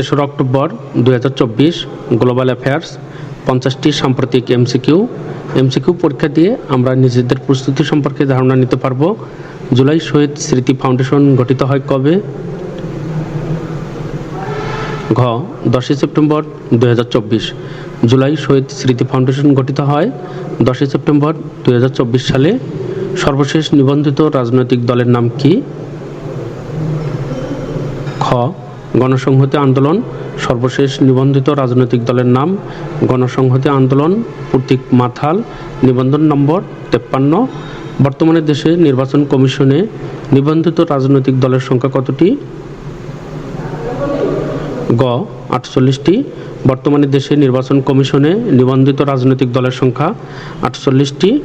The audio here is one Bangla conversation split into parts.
তেসরা অক্টোবর দু হাজার চব্বিশ গ্লোবাল অ্যাফেয়ার্স পঞ্চাশটি সাম্প্রতিক এমসিকিউ এমসিকিউ পরীক্ষা দিয়ে আমরা নিজেদের প্রস্তুতি সম্পর্কে ধারণা নিতে পারব। জুলাই শহীদ স্মৃতি ফাউন্ডেশন গঠিত হয় কবে? ঘ, দশই সেপ্টেম্বর দু হাজার চব্বিশ। জুলাই শহীদ স্মৃতি ফাউন্ডেশন গঠিত হয় দশই সেপ্টেম্বর দু হাজার চব্বিশ সালে। সর্বশেষ নিবন্ধিত রাজনৈতিক দলের নাম কি? খ গণসংহতি আন্দোলন, সর্বশেষ নিবন্ধিত রাজনৈতিক দলের নাম, গণসংহতি আন্দোলন, প্রতীক মাথাল, নিবন্ধন নম্বর তেপ্পান্ন। বর্তমানে দেশে নির্বাচন কমিশনে নিবন্ধিত রাজনৈতিক দলের সংখ্যা কতটি? গ, আটচল্লিশটি। বর্তমানে দেশে নির্বাচন কমিশনে নিবন্ধিত রাজনৈতিক দলের সংখ্যা আটচল্লিশটি।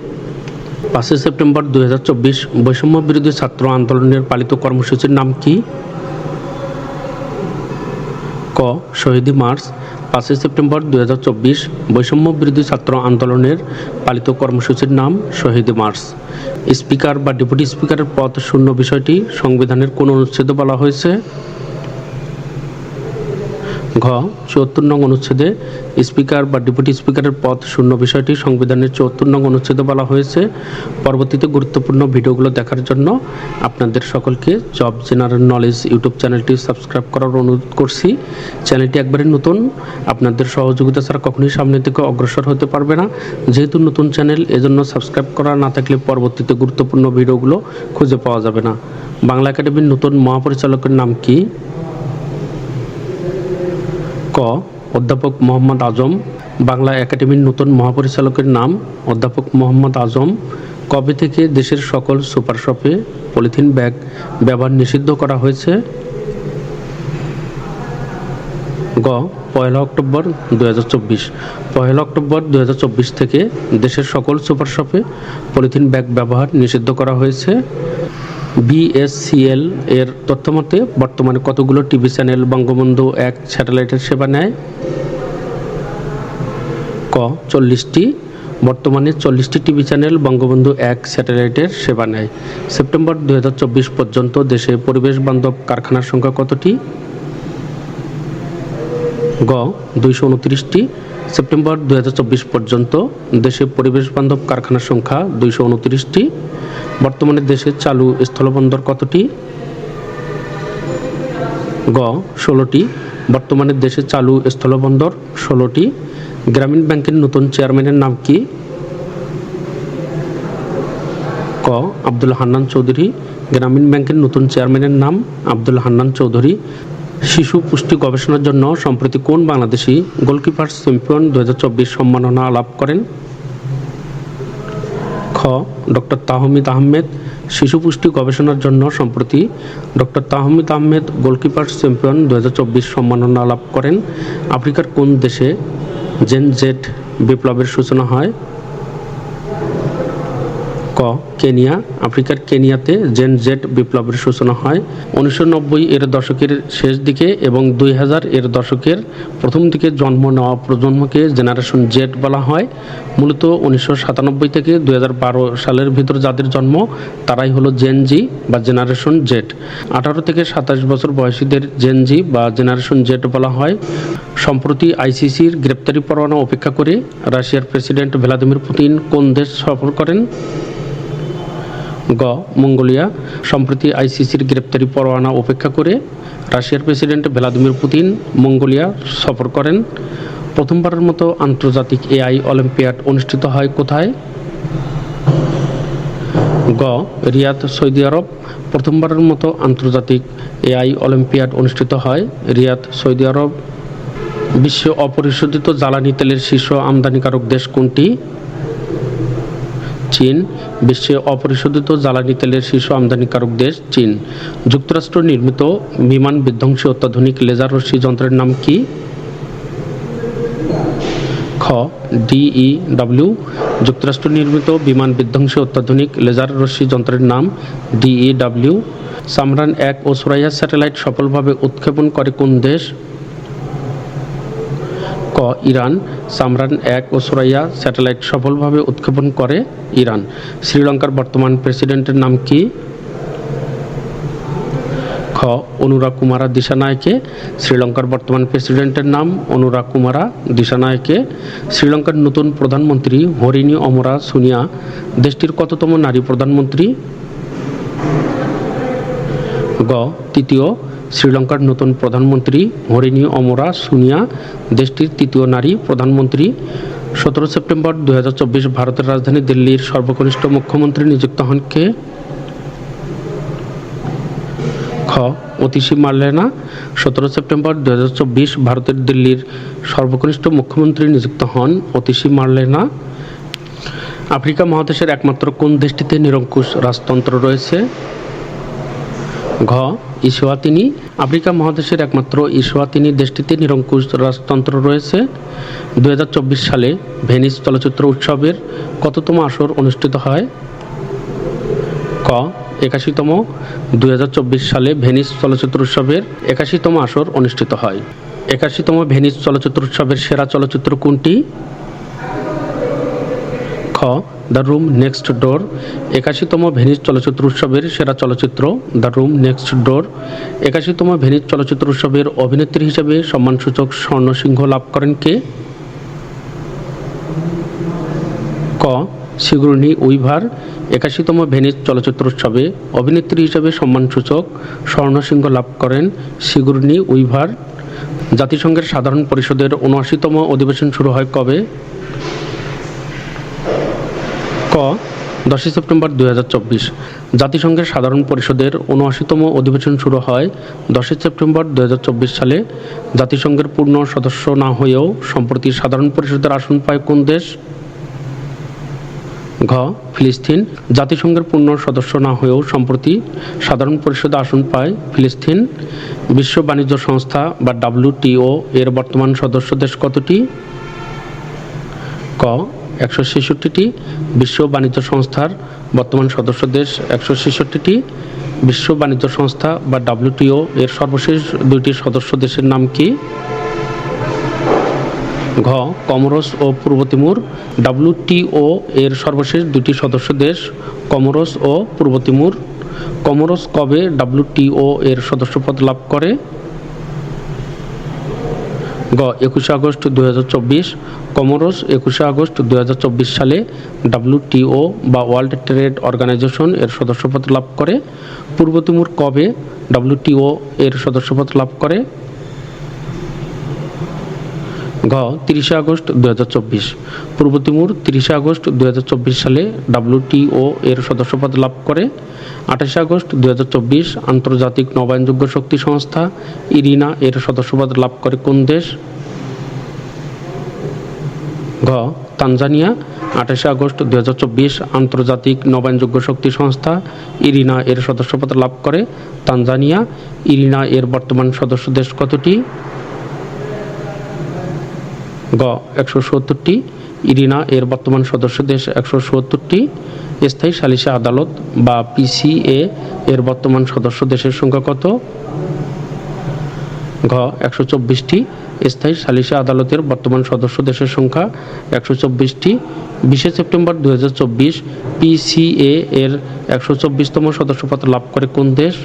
পাঁচই সেপ্টেম্বর দুই হাজার চব্বিশ বৈষম্য বিরোধী ছাত্র আন্দোলনের পালিত কর্মসূচির নাম কি? ক, শহীদি মার্চ, পাঁচই সেপ্টেম্বর দু হাজার চব্বিশ, বৈষম্য বিরোধী ছাত্র আন্দোলনের পালিত কর্মসূচির নাম শহীদি মার্চ। স্পিকার বা ডেপুটি স্পিকারের পদ শূন্য বিষয়টি সংবিধানের কোন অনুচ্ছেদ বলা হয়েছে? ঘ, চুয়াত্তর নং অনুচ্ছেদে স্পিকার বা ডেপুটি স্পিকারের পদ শূন্য বিষয়টি সংবিধানের চুয়াত্তর নং অনুচ্ছেদে বলা হয়েছে। পরবর্তীতে গুরুত্বপূর্ণ ভিডিওগুলো দেখার জন্য আপনাদের সকলকে জব জেনারেল নলেজ ইউটিউব চ্যানেলটি সাবস্ক্রাইব করার অনুরোধ করছি। চ্যানেলটি একবারে নতুন, আপনাদের সহযোগিতা ছাড়া কখনোই সামনের দিকে অগ্রসর হতে পারবে না। যেহেতু নতুন চ্যানেল, এজন্য সাবস্ক্রাইব করা না থাকলে পরবর্তীতে গুরুত্বপূর্ণ ভিডিওগুলো খুঁজে পাওয়া যাবে না। বাংলা একাডেমির নতুন মহাপরিচালকের নাম কি? ক, অধ্যাপক মোহাম্মদ আজম, বাংলা একাডেমির নতুন মহাপরিচালকের নাম অধ্যাপক মোহাম্মদ আজম, কবে থেকে দেশের সকল সুপার শপে পলিথিন ব্যাগ ব্যবহার নিষিদ্ধ করা হয়েছে? গ, পয়লা অক্টোবর দু হাজার চব্বিশ। পয়লা অক্টোবর দু হাজার চব্বিশ থেকে দেশের সকল সুপার শপে পলিথিন ব্যাগ ব্যবহার নিষিদ্ধ করা হয়েছে। বিএসসিএল এর তথ্যমতে বর্তমানে কতগুলো টিভি চ্যানেল বঙ্গবন্ধু এক স্যাটেলাইটের সেবা নেয়? ক, চল্লিশটি। বর্তমানে চল্লিশটি টিভি চ্যানেল বঙ্গবন্ধু এক স্যাটেলাইটের সেবা নেয়। সেপ্টেম্বর দুই হাজার চব্বিশ পর্যন্ত দেশে পরিবেশ বান্ধব কারখানার সংখ্যা কতটি? গ, দুইশো উনত্রিশটি। সেপ্টেম্বর দু পর্যন্ত দেশে পরিবেশ বান্ধব কারখানার সংখ্যা দুইশো উনত্রিশটি। বর্তমানে দেশে চালু স্থলবন্দর কতটি? গ, ষোলোটি। বর্তমানে দেশে চালু স্থলবন্দর ষোলোটি। গ্রামীণ ব্যাংকের নতুন চেয়ারম্যানের নাম কি? ক, আব্দুল হান্নান চৌধুরী। গ্রামীণ ব্যাংকের নতুন চেয়ারম্যানের নাম আব্দুল হান্নান চৌধুরী। শিশু পুষ্টি গবেষণার জন্য সম্প্রতি কোন বাংলাদেশি গোলকিপার চ্যাম্পিয়ন দুহাজার চব্বিশ সম্মাননা লাভ করেন? খ, ডক্টর তাহমিদ আহমেদ, শিশু পুষ্টি গবেষণার জন্য সম্প্রতি doctor Tahmid Ahmed goalkeeper champion দুই হাজার চব্বিশ সম্মাননা লাভ করেন। আফ্রিকার কোন দেশে জেন জেড বিপ্লবের সূচনা হয়? কেনিয়া, আফ্রিকার কেনিয়াতে জেন জেড বিপ্লবের সূচনা হয়। উনিশশো নব্বই এর দশকের শেষ দিকে এবং দুই হাজার এর দশকের প্রথম দিকে জন্ম নেওয়া প্রজন্মকে জেনারেশন জেড বলা হয়। মূলত উনিশশো সাতানব্বই থেকে দুই হাজার বারো সালের ভিতর যাদের জন্ম, তারাই হলো জেন জি বা জেনারেশন জেড। আঠারো থেকে সাতাশ বছর বয়সীদের জেন জি বা জেনারেশন জেড বলা হয়। সম্প্রতি আইসিসির গ্রেপ্তারি পরোয়ানা অপেক্ষা করে রাশিয়ার প্রেসিডেন্ট ভ্লাদিমির পুতিন কোন দেশ সফর করেন? গ, মঙ্গোলিয়া, সম্প্রতি আইসিসির গ্রেপ্তারি পরোয়ানা উপেক্ষা করে রাশিয়ার প্রেসিডেন্ট ভ্লাদিমির পুতিন মঙ্গোলিয়া সফর করেন। প্রথমবারের মতো আন্তর্জাতিক এআই অলিম্পিয়াড অনুষ্ঠিত হয় কোথায়? গ, রিয়াদ সৌদি আরব। প্রথমবারের মতো আন্তর্জাতিক এআই অলিম্পিয়াড অনুষ্ঠিত হয় রিয়াদ সৌদি আরব। বিশ্বে অপরিশোধিত জ্বালানি তেলের শীর্ষ আমদানিকারক দেশ কোনটি? চীন, বিশ্বে অপরিশোধিত জ্বালানি তেলের শীর্ষ আমদানিকারক দেশ চীন। যুক্তরাষ্ট্র নির্মিত বিমান বিধ্বংসী অত্যাধুনিক লেজার রশ্মি যন্ত্রের নাম কি? খ ডিই ডাব্লিউ। যুক্তরাষ্ট্র নির্মিত বিমান বিধ্বংসী অত্যাধুনিক লেজার রশ্মি যন্ত্রের নাম ডিই ডাব্লিউ। সামরান এক ও সুরাইয়া স্যাটেলাইট সফলভাবে উৎক্ষেপণ করে কোন দেশ? ক, ইরান। সামরান এক ও সুরাইয়া স্যাটেলাইট সফলভাবে উৎক্ষেপণ করে ইরান। শ্রীলঙ্কার বর্তমান প্রেসিডেন্টের নাম কি? খ অনুরা কুমারা দিশানায়কে। শ্রীলঙ্কার বর্তমান প্রেসিডেন্টের নাম অনুরা কুমারা দিশানায়কে। শ্রীলঙ্কার নতুন প্রধানমন্ত্রী হরিণী অমরা সুনিয়া। দেশটির কততম নারী প্রধানমন্ত্রী? গ, তৃতীয় শ্রীলঙ্কার নতুন প্রধানমন্ত্রী হরিণী অমরা সুনিয়া, দেশটির তৃতীয় নারী প্রধানমন্ত্রী। সতেরো সেপ্টেম্বর দুহাজার চব্বিশ ভারতের রাজধানী দিল্লির সর্বকনিষ্ঠ মুখ্যমন্ত্রী নিযুক্ত হন কে? খ. অতিশী মার্লেনা সতেরো সেপ্টেম্বর দুই হাজার চব্বিশ ভারতের দিল্লির সর্বকনিষ্ঠ মুখ্যমন্ত্রী নিযুক্ত হন অতিশী মার্লেনা আফ্রিকা মহাদেশের একমাত্র কোন দেশটিতে নিরঙ্কুশ রাজতন্ত্র রয়েছে? ঘ. ইসোয়াতিনি আফ্রিকা মহাদেশের একমাত্র ইসোয়াতিনি দেশটিতে নিরঙ্কুশ রাজতন্ত্র রয়েছে। দুই হাজার চব্বিশ সালে ভেনিস চলচ্চিত্র উৎসবের কততম আসর অনুষ্ঠিত হয়? ক, একাশিতম। দু হাজার চব্বিশ সালে ভেনিস চলচ্চিত্র উৎসবের একাশিতম আসর অনুষ্ঠিত হয়। একাশিতম ভেনিস চলচ্চিত্র উৎসবের সেরা চলচ্চিত্র কোনটি? খ দ্য রুম নেক্সট ডোর। একাশিতম ভেনিস চলচ্চিত্র উৎসবের সেরা চলচ্চিত্র দ্য রুম নেক্সট ডোর। একাশিতম ভেনিস চলচ্চিত্র উৎসবের অভিনেত্রী হিসেবে সম্মানসূচক স্বর্ণসিংহ লাভ করেন কে? ক. সিগুরনি উইভার। একাশিতম ভেনিস চলচ্চিত্র উৎসবে অভিনেত্রী হিসেবে সম্মানসূচক স্বর্ণসিংহ লাভ করেন সিগুরনি উইভার। জাতিসংঘের সাধারণ পরিষদের উনআশিতম অধিবেশন শুরু হয় কবে? ক, দশই সেপ্টেম্বর দু হাজার চব্বিশ, জাতিসংঘের সাধারণ পরিষদের উনআশিতম অধিবেশন শুরু হয় দশই সেপ্টেম্বর দু হাজার চব্বিশ সালে। জাতিসংঘের পূর্ণ সদস্য না হয়েও সম্প্রতি সাধারণ পরিষদের আসন পায় কোন দেশ? ঘ, ফিলিস্তিন। জাতিসংঘের পূর্ণ সদস্য না হয়েও সম্প্রতি সাধারণ পরিষদে আসন পায় ফিলিস্তিন। বিশ্ব বাণিজ্য সংস্থা বা ডাব্লিউটিও এর বর্তমান সদস্য দেশ কতটি? ক একশো ছেষট্টিটি বিশ্ব বাণিজ্য সংস্থার বর্তমান সদস্য দেশ একশো ছেষট্টিটি বিশ্ব বাণিজ্য সংস্থা বা ডাব্লিউটিও এর সর্বশেষ দুইটি সদস্য দেশের নাম কি? ঘ. কমরোস ও পূর্ব তিমুর ডাব্লিউটিও এর সর্বশেষ দুটি সদস্য দেশ কমরোস ও পূর্ব তিমুর কমরোস কবে ডাব্লিউটিও এর সদস্যপদ লাভ করে? গ একুশে আগস্ট দুই হাজার চব্বিশ কমোরোস একুশে আগস্ট দু হাজার চব্বিশ সালে ডাব্লিউটিও বা ওয়ার্ল্ড ট্রেড অর্গানাইজেশন এর সদস্যপদ লাভ করে। পূর্ব তিমুর কবে ডাব্লিউটিও এর সদস্যপদ লাভ করে? ঘ, তিরিশে আগস্ট দু হাজার চব্বিশ। পূর্ব তিমুর তিরিশে আগস্ট দু হাজার চব্বিশ সালে ডাব্লিউটিও এর সদস্যপদ লাভ করে। আঠাশে আগস্ট দু হাজার চব্বিশ, আন্তর্জাতিক নবায়নযোগ্য শক্তি সংস্থা ইরিনা এর সদস্যপদ লাভ করে কোন দেশ? ঘ তানজানিয়া, আঠাশে আগস্ট দু হাজার চব্বিশ, আন্তর্জাতিক নবায়নযোগ্য শক্তি সংস্থা, ইরিনা এর সদস্যপদ লাভ করে। তানজানিয়া, ইরিনা এর বর্তমান সদস্য দেশ কতটি? গ, একশো সত্তরটি। ইরিনা এর বর্তমান সদস্য দেশ একশো সত্তরটি। স্থায়ী সালিসি আদালত বা পিসিএ এর বর্তমান সদস্য দেশের সংখ্যা কত? ঘ, একশো চব্বিশটি স্থায়ী সালিসি আদালতের বর্তমান সদস্য দেশের সংখ্যা, একশো চব্বিশটি। বিশে সেপ্টেম্বর দু হাজার চব্বিশ পিসিএ এর একশো চব্বিশতম সদস্যপদ লাভ করে কোন দেশ?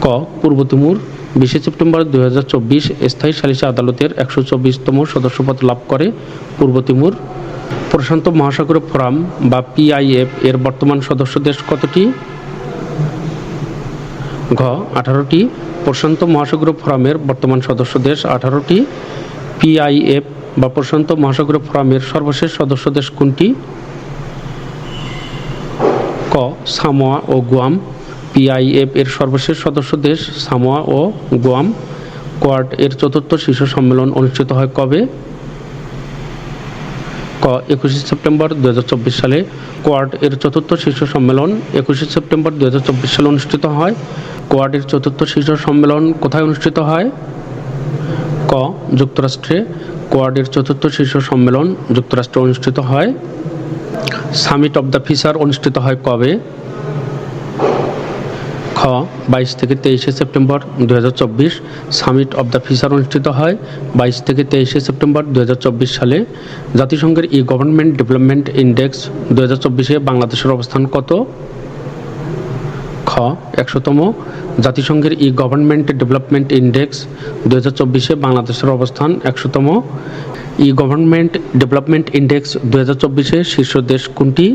ক, পূর্ব তিমুর। বিশে সেপ্টেম্বর দুই হাজার চব্বিশ, স্থায়ী সালিসি আদালতের একশো চব্বিশতম সদস্যপদ লাভ করে পূর্ব তিমুর। প্রশান্ত মহাসাগর ফোরাম বা পিআইএফ এর বর্তমান সদস্য দেশ কতটি? ঘ, আঠারোটি প্রশান্ত মহাসাগর ফোরামের বর্তমান সদস্য দেশ, আঠারোটি পিআইএফ বা প্রশান্ত মহাসাগর ফোরামের সর্বশেষ সদস্য দেশ কোনটি? ক, সামোয়া ও গুয়াম পিআইএফ এর সর্বশেষ সদস্য দেশ, সামোয়া ও গুয়াম, কোয়াড এর চতুর্থ শীর্ষ সম্মেলন অনুষ্ঠিত হয় কবে? ক, একুশে সেপ্টেম্বর দু হাজার চব্বিশ সালে কোয়াড এর চতুর্থ শীর্ষ সম্মেলন একুশে সেপ্টেম্বর দু হাজার চব্বিশ সালে অনুষ্ঠিত হয়। কোয়াড এর চতুর্থ শীর্ষ সম্মেলন কোথায় অনুষ্ঠিত হয়? ক, যুক্তরাষ্ট্রে। কোয়াডের চতুর্থ শীর্ষ সম্মেলন যুক্তরাষ্ট্রে অনুষ্ঠিত হয়। সামিট অব দ্য ফিসার অনুষ্ঠিত হয় কবে? খ, বাইশ থেকে তেইশে সেপ্টেম্বর দু হাজার চব্বিশ, সামিট অব দ্য ফিশার অনুষ্ঠিত হয় বাইশ থেকে তেইশে সেপ্টেম্বর দু হাজার চব্বিশ সালে। জাতিসংঘের ই গভর্নমেন্ট ডেভেলপমেন্ট ইন্ডেক্স দু বাংলাদেশের অবস্থান কত? খ, একশোতম, জাতিসংঘের ই গভর্নমেন্ট ডেভেলপমেন্ট ইন্ডেক্স দু বাংলাদেশের অবস্থান একশোতম। ই গভর্নমেন্ট ডেভেলপমেন্ট ইন্ডেক্স দু শীর্ষ দেশ কোনটি?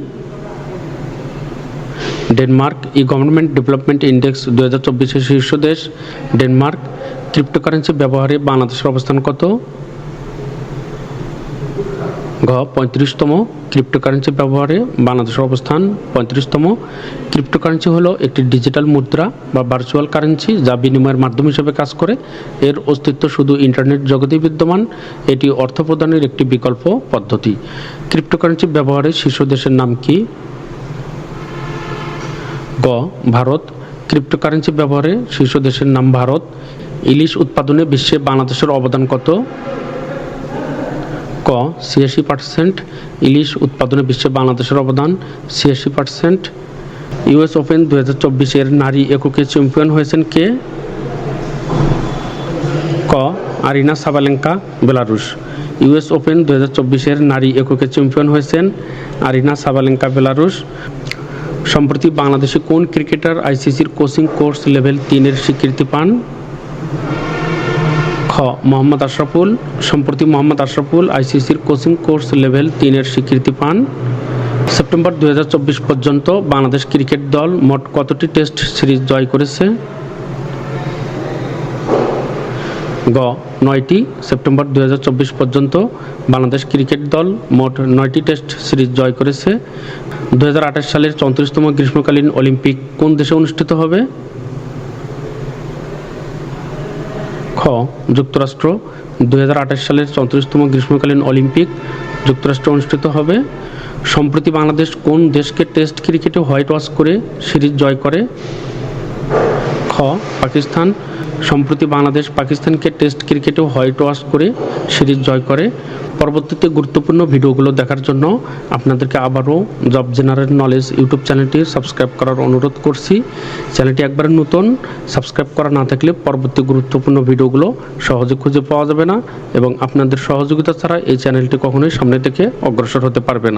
Denmark E government development index দু হাজার চব্বিশের শীর্ষ দেশ। ডেনমার্ক ক্রিপ্টোকারেন্সি ব্যবহারে বাংলাদেশের অবস্থান কত? ঘ, পঁয়ত্রিশতম ক্রিপ্টোকারেন্সি ব্যবহারে বাংলাদেশের অবস্থান পঁয়ত্রিশতম। ক্রিপ্টোকারেন্সি হলো একটি ডিজিটাল মুদ্রা বা ভার্চুয়াল কারেন্সি যা বিনিময়ের মাধ্যম হিসেবে কাজ করে। এর অস্তিত্ব শুধু ইন্টারনেট জগতেই বিদ্যমান, এটি অর্থ প্রদানের একটি বিকল্প পদ্ধতি। ক্রিপ্টোকারেন্সি ব্যবহারে শীর্ষ দেশের নাম কি? গ, ভারত ক্রিপ্টোকারেন্সি ব্যবহারে শীর্ষ দেশের নাম ভারত, ইলিশ উৎপাদনে বিশ্বে বাংলাদেশের অবদান কত? ক, ছিয়াশি পার্সেন্ট ইলিশ উৎপাদনে বিশ্বে বাংলাদেশের অবদান ছিয়াশি পার্সেন্ট ইউএস ওপেন দু হাজার চব্বিশের নারী এককে চ্যাম্পিয়ন হয়েছেন কে? ক, Aryna Sabalenka, Belarus, US open দু হাজার চব্বিশের নারী এককে চ্যাম্পিয়ন হয়েছেন আরিনা সাবালেঙ্কা, বেলারুশ। সম্প্রতি বাংলাদেশে কোন ক্রিকেটার আইসিসির কোচিং কোর্স লেভেল তিনের স্বীকৃতি পান? খ, মোহাম্মদ আশরাফুল। সম্প্রতি মোহাম্মদ আশরাফুল আইসিসির কোচিং কোর্স লেভেল তিনের স্বীকৃতি পান। সেপ্টেম্বর দু হাজার চব্বিশ পর্যন্ত বাংলাদেশ ক্রিকেট দল মোট কতটি টেস্ট সিরিজ জয় করেছে? গ, নয়টি সেপ্টেম্বর দু হাজার চব্বিশ পর্যন্ত বাংলাদেশ ক্রিকেট দল মোট নয়টি টেস্ট সিরিজ জয় করেছে। দুহাজার আঠাশ সালের চৌত্রিশতম গ্রীষ্মকালীন অলিম্পিক কোন দেশে অনুষ্ঠিত হবে? খ, যুক্তরাষ্ট্র। দু হাজার আঠাশ সালের চৌত্রিশতম গ্রীষ্মকালীন অলিম্পিক যুক্তরাষ্ট্রে অনুষ্ঠিত হবে। সম্প্রতি বাংলাদেশ কোন দেশকে টেস্ট ক্রিকেটে হোয়াইট ওয়াশ করে সিরিজ জয় করে? খ পাকিস্তান। সম্প্রতি বাংলাদেশ পাকিস্তানকে টেস্ট ক্রিকেটে হোয়াইট ওয়াশ করে সিরিজ জয় করে। পরবর্তীতে গুরুত্বপূর্ণ ভিডিওগুলো দেখার জন্য আপনাদেরকে আবারও জব জেনারেল নলেজ ইউটিউব চ্যানেলটি সাবস্ক্রাইব করার অনুরোধ করছি। চ্যানেলটি একবারে নতুন, সাবস্ক্রাইব করা না থাকলে পরবর্তী গুরুত্বপূর্ণ ভিডিওগুলো সহজে খুঁজে পাওয়া যাবে না এবং আপনাদের সহযোগিতা ছাড়া এই চ্যানেলটি কখনোই সামনে থেকে অগ্রসর হতে পারবে না।